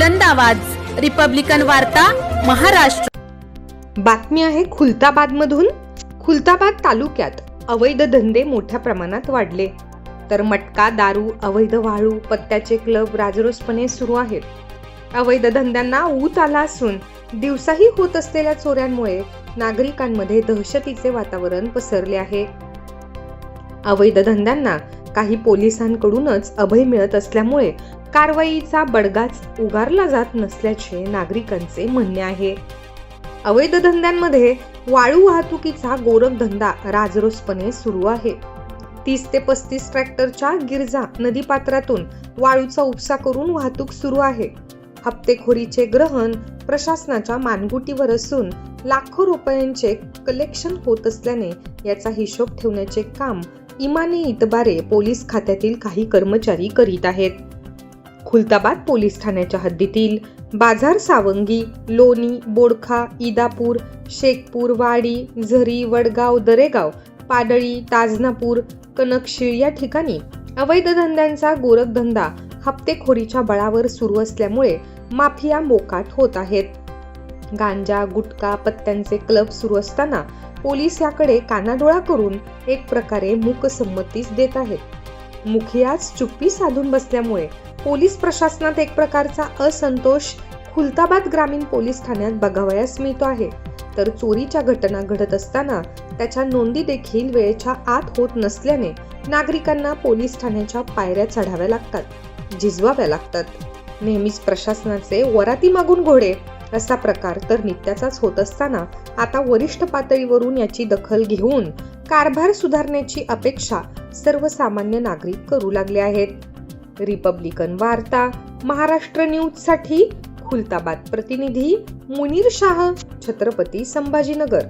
बुलंद आवाज. रिपब्लिकन वार्ता महाराष्ट्र. बातमी आहे खुलताबादमधून. खुलताबाद तालुक्यात अवैध धंदे मोठ्या प्रमाणात वाढले. तर मटका दारू अवैध वाळू पत्त्याचे क्लब राजरोसपणे सुरू आहेत. अवैध धंद्यांना ऊत आला असून दिवसाही होत असलेल्या चोऱ्यांमुळे नागरिकांमध्ये दहशतीचे वातावरण पसरले आहे. अवैध धंद्यांना काही पोलिसांकडूनच अभय मिळत असल्यामुळे कारवाईचा बडगाच उगारला जात नसल्याचे नागरिकांचे म्हणणे आहे. अवैध धंद्यांमध्ये वाळू वाहतुकीचा गोरखधंदा राजरोसपणे सुरू आहे. तीस ते पस्तीस ट्रॅक्टरच्या गिरजा नदीपात्रातून वाळूचा उपसा करून वाहतूक सुरू आहे. हप्तेखोरीचे ग्रहण प्रशासनाच्या मानगुटीवर असून लाखो रुपयांचे कलेक्शन होत असल्याने याचा हिशोब ठेवण्याचे काम इमाने इतबारे पोलीस खात्यातील काही कर्मचारी करीत आहेत. खुलताबाद पोलीस ठाण्याच्या हद्दीतील बाजार सावंगी लोणी बोडखा इदापूर शेखपूर वाडी झरी वडगाव दरेगाव पाडळी ताजनापूर कनकशीळ या ठिकाणी अवैध धंद्यांचा गोरखधंदा हप्तेखोरीच्या बळावर सुरू असल्यामुळे माफिया मोकाट होत आहेत. गांजा गुटखा पत्त्यांचे क्लब सुरू असताना पोलीस याकडे कानाडोळा करून एक प्रकारे मूकसंमतीच देत आहेत. मुखियाच चुप्पी साधून बसल्यामुळे पोलीस प्रशासनात एक प्रकारचा असंतोष खुलताबाद ग्रामीण पोलीस ठाण्यात बघावयास मिळतो आहे. तर चोरीच्या घटना घडत असताना त्याच्या नोंदी देखील वेळेच्या आत होत नसल्याने नागरिकांना पोलीस ठाण्याच्या पायऱ्या चढाव्या लागतात झिजवाव्या लागतात. नेहमीच प्रशासनाचे वराती मागून घोडे असा प्रकार तर नित्याचाच होत असताना आता वरिष्ठ पातळीवरून याची दखल घेऊन कारभार सुधारण्याची अपेक्षा सर्वसामान्य नागरिक करू लागले आहेत. रिपब्लिकन वार्ता महाराष्ट्र न्यूजसाठी खुलताबाद प्रतिनिधी मुनीर शाह छत्रपती संभाजीनगर.